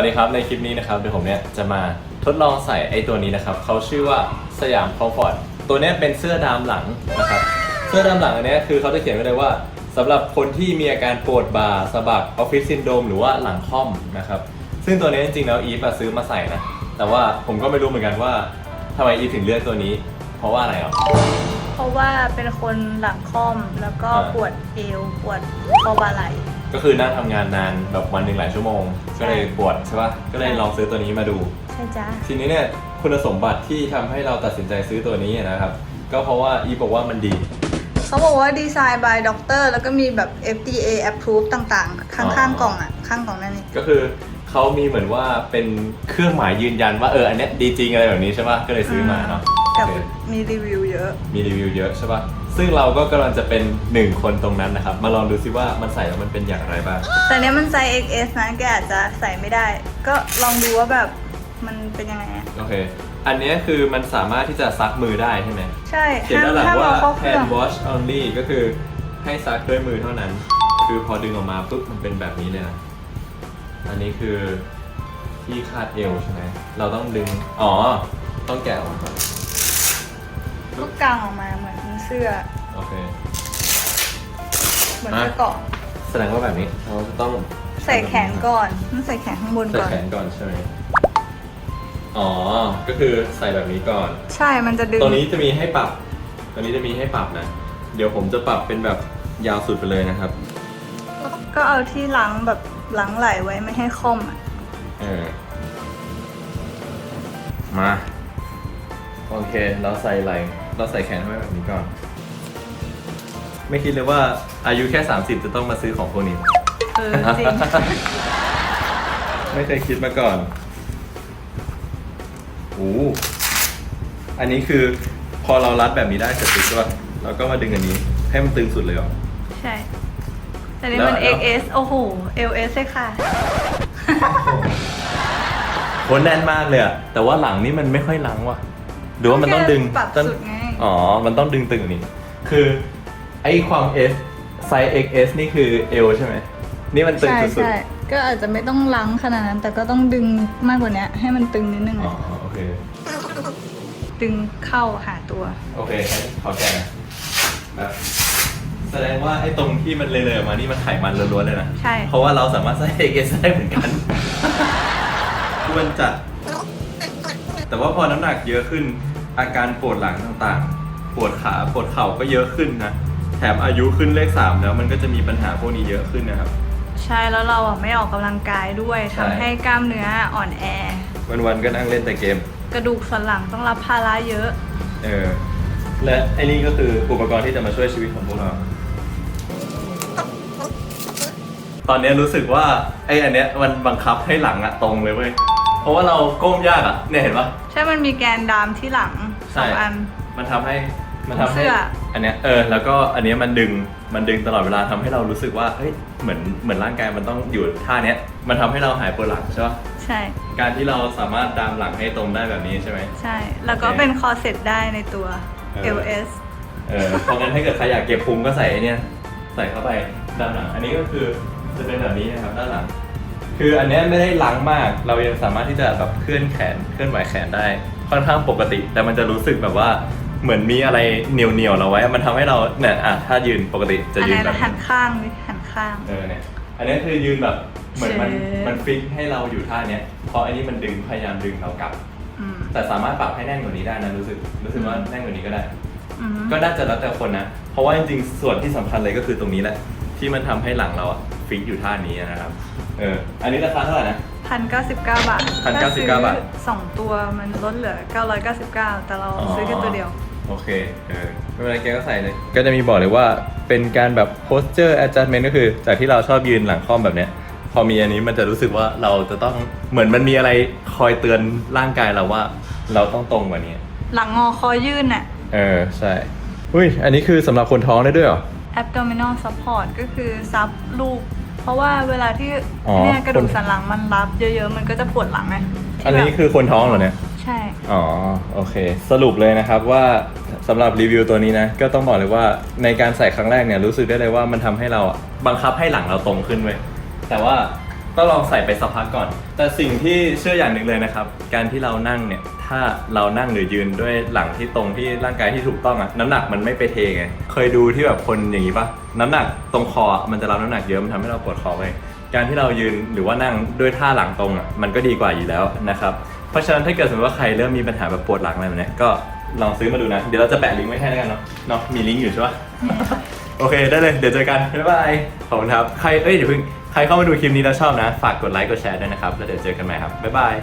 วัสดีครับ ในคลิปนี้นะครับเดี๋ยวผมเนี่ยจะมาทดลองใส่ไอ้ตัวนี้นะครับเขาชื่อว่าสยามคอมฟอร์ตตัวเนี้ยเป็นเสื้อดามหลังนะครับ เสื้อดามหลังอันเนี้ยคือเขาจะเขียนไว้เลยว่าสำหรับคนที่มีอาการปวดบ่าสะบักออฟฟิศซินโดรมหรือว่าหลังค่อมนะครับ ซึ่งตัวเนี้ยจริงๆแล้วอีฟอะซื้อมาใส่นะ แต่ว่าผมก็ไม่รู้เหมือนกันว่าทำไมอีฟถึงเลือกตัวนี้ เพราะว่าอะไรอะเพราะว่าเป็นคนหลังค่อมแล้วก็อ่าปวดเอวปวดคอบ่าไหล่ ก็คือนั่งทำงานนานแบบวันหนึ่งหลายชั่วโมง ก็เลยปวดใช่ปะก็เลยลองซื้อตัวนี้มาดู ใช่จ้ะทีนี้เนี่ยคุณสมบัติที่ทำให้เราตัดสินใจซื้อตัวนี้นะครับ ก็เพราะว่าอีบอกว่ามันดี เขาบอกว่าดีไซน์ by ด็อกเตอร์แล้วก็มีแบบ FDA approve ต่างๆ ข้าง ๆ กล่องอะ ข้างกล่องนั่นนี่ ก็คือเขามีเหมือนว่าเป็นเครื่องหมายยืนยันว่าเอออันเนี้ยดีจริงอะไรแบบนี้ใช่ปะก็เลยซื้อมาเนาะ กับโอเคมีรีวิวเยอะ มีรีวิวเยอะใช่ปะซึ่งเราก็กำลังจะเป็นหนึ่งคนตรงนั้นนะครับ มาลองดูซิว่ามันใส่แล้วมันเป็นอย่างไรบ้าง แต่เนี้ยมันไซส์ XS นะแกอาจจะใส่ไม่ได้ ก็ลองดูว่าแบบมันเป็นยังไงอะโอเค อันเนี้ยคือมันสามารถที่จะซักมือได้ใช่ไหมใช่เขียนห้ามด้านหลังห้ามว่า เอาเข้าเครื่อง hand wash only ก็คือให้ซักด้วยมือเท่านั้น คือพอดึงออกมาปุ๊บมันเป็นแบบนี้เลยนะ อันนี้คือที่คาดเอวใช่ไหม เราต้องดึง อ๋อ ต้องแกะออกมาก่อนลู กกลางออกมาเหมือนเสื้อ โอเค เหมือนเสื้อเกราะแสดงว่าแบบนี้เราต้องใส่แขนก่อนต้องใส่แขนข้างบนใส่ก่อน แขนก่อนใช่ไหมอ๋อ ก็คือใส่แบบนี้ก่อน ใช่มันจะดึง ตัวนี้จะมีให้ปรับ ตัวนี้จะมีให้ปรับนะ เดี๋ยวผมจะปรับเป็นแบบยาวสุดไปเลยนะครับ ก็เอาที่หลังแบบหลังไหลไว้ไม่ให้คอมอะ เออ มา โอเค เราใส่ไหล เราใส่แขนไว้แบบนี้ก่อน ไม่คิดเลยว่าอายุแค่ 30 จะต้องมาซื้อของพวกนี้ เออจริง ไม่เคยคิดมาก่อนโอ้อันนี้คือพอเรารัดแบบนี้ได้เสร็จปุ๊บใช่ป่ะเราก็มาดึงอันนี้ ให้มันตึงสุดเลยเหรอ ใช่แต่นี่มัน แล้ว XS โอ้โห LS เลยค่ะโคตรแน่นมากเลยอะแต่ว่าหลังนี่มันไม่ค่อยลังว่ะหรือว่ามันต้องดึงปรับต้องสุดไง อ๋อ มันต้องดึงตึงกว่านี้คือไอ้ความ S ไซส์ XS นี่คือ L ใช่ไหม นี่มันตึงใช่สุดใช่ก็อาจจะไม่ต้องล้างขนาดนั้น แต่ก็ต้องดึงมากกว่านี้ให้มันตึงนิดนึงๆ อ๋อ อะโอเค ดึงเข้าหาตัว โอเคงั้นขอแกะนะแสดงว่าไอ้ตรงที่มันเลยๆออกมา นี่มันไขมันล้วนๆเลยนะ ใช่ เพราะว่าเราสามารถใส่ XS ได้เหมือนกัน ควรจัดแต่ว่าพอน้ำหนักเยอะขึ้น อาการปวดหลังต่างๆ ปวดขาปวดเข่าก็เยอะขึ้นนะ แถมอายุขึ้นเลขสามแล้วมันก็จะมีปัญหาพวกนี้เยอะขึ้นนะครับ ใช่แล้วเราอะไม่ออกกำลังกายด้วยใช่ ทำให้กล้ามเนื้ออ่อนแอ วันๆก็นั่งเล่นแต่เกม กระดูกสันหลังต้องรับภาระเยอะ เออ และไอ้นี่ก็คืออุปกรณ์ที่จะมาช่วยชีวิตของพวกเรา ตอนเนี้ยรู้สึกว่าไอ้อันเนี้ยมันบังคับให้หลังอะตรงเลยเว้ย เพราะว่าเราก้มยากอะเนี่ยเห็นปะ ใช่มันมีแกนดามที่หลังสองอัน มันทำให้มันทำให้เสื้อ อันเนี้ยเออแล้วก็อันเนี้ยมันดึงมันดึงตลอดเวลาทำให้เรารู้สึกว่าเฮ้ยเหมือนเหมือนร่างกายมันต้องอยู่ท่าเนี้ยมันทำให้เราหายปวดหลังใช่ปะใช่การที่เราสามารถดามหลังให้ตรงได้แบบนี้ใช่ไหม ใช่ แล้วก็โอเคเป็นคอร์เซ็ตได้ในตัว เออ LS เออเพราะงั้นถ้าเกิดใครอยากเก็บพุงก็ใส่ไอ้เนี่ยใส่เข้าไปด้านหลัง อันนี้ก็คือจะเป็นแบบนี้นะครับด้านหลัง คืออันเนี้ยไม่ได้ล้างมาก เรายังสามารถที่จะแบบเคลื่อนแขนเคลื่อนไหวแขนได้ ค่อนข้างปกติ แต่มันจะรู้สึกแบบว่าเหมือนมีอะไรเหนียวเหนียวๆเราไว้ มันทำให้เราเนี่ยอะถ้ายืนปกติจะอันยืนนั้นแบบหันี้นข้างดิหันข้าง เออเนี่ยอันนี้คือยืนแบบเหมือนมันเชฟ มันฟิกให้เราอยู่ท่าเนี้ยเพราะอันนี้มันดึงพยายามดึงเรากลับ อืมแต่สามารถปรับให้แน่นกว่านี้ได้นะรู้สึกรู้สึกว่าแน่นกว่านี้ก็ได้ อืมก็น่าจะแล้วแต่คนนะ เพราะว่าจริงๆส่วนที่สำคัญเลยก็คือตรงนี้แหละ ที่มันทำให้หลังเราอะฟิกอยู่ท่านี้นะครับ เออ อันนี้ราคาเท่าไหร่นะ พันเก้าสิบเก้าบาท1,099ถ้ซื้อบาท สองตัวมันลดเหลือเก้าร้อยเก้าสิบเก้าแต่เราซื้อแค่ตัวเดียว โอเค เออ ไม่เป็นไรแกก็ใส่เลย ก็จะมีบอกเลยว่าเป็นการแบบ posture adjustment ก็คือ จากที่เราชอบยืนหลังค่อมแบบเนี้ย พอมีอันนี้มันจะรู้สึกว่าเราจะต้อง เหมือนมันมีอะไรคอยเตือนร่างกายเราว่า เราต้องตรงกว่านี้ หลังงอคอยื่นน่ะ เออ ใช่ อุ้ย อันนี้คือสำหรับคนท้องได้ด้วยเหรอ abdominal support ก็คือซับลูก เพราะว่าเวลาที่อ๋อ เนี่ยกระดูคกนสันหลังมันรับเยอะๆ มันก็จะปวดหลังไงที่อันนี้แบบคือคนท้องเหรอเนี่ย ใช่ อ๋อ โอเค สรุปเลยนะครับว่าสำหรับรีวิวตัวนี้นะ ก็ต้องบอกเลยว่าในการใส่ครั้งแรกเนี่ยรู้สึกได้เลยว่ามันทำให้เราอะบังคับให้หลังเราตรงขึ้นเว้ยแต่ว่า ต้องลองใส่ไปสักพักก่อน แต่สิ่งที่เชื่ออย่างหนึ่งเลยนะครับ การที่เรานั่งเนี่ย ถ้าเรานั่งหรือยืนด้วยหลังที่ตรงที่ร่างกายที่ถูกต้องอะน้ำหนักมันไม่ไปเทไง เคยดูที่แบบคนอย่างนี้ปะน้ำหนักตรงคอมันจะรับน้ำหนักเยอะมันทำให้เราปวดคอไว้การที่เรายืนหรือว่านั่งด้วยท่าหลังตรงอะมันก็ดีกว่าอยู่แล้วนะครับ เพราะฉะนั้นถ้าเกิดสมมติว่าใครเริ่มมีปัญหาแบบปวดหลังอะไรแบบเนี้ยก็ลองซื้อมาดูนะ เดี๋ยวเราจะแปะลิงก์ไว้ให้แล้วกันเนาะเนาะมีลิงก์อยู่ใช่ปะโอเคได้เลย เดี๋ยวเจอกัน บ๊ายบาย ขอบคุณครับ ใคร เอ้ยเดี๋ยวเพิ่ง ครเข้ามาดูคลิปนี้แล้วชอบนะ ฝากกดไลค์กดแชร์ด้วยนะครับ แล้วเดี๋ยวเจอกันใหม่ครับ บ๊ายบาย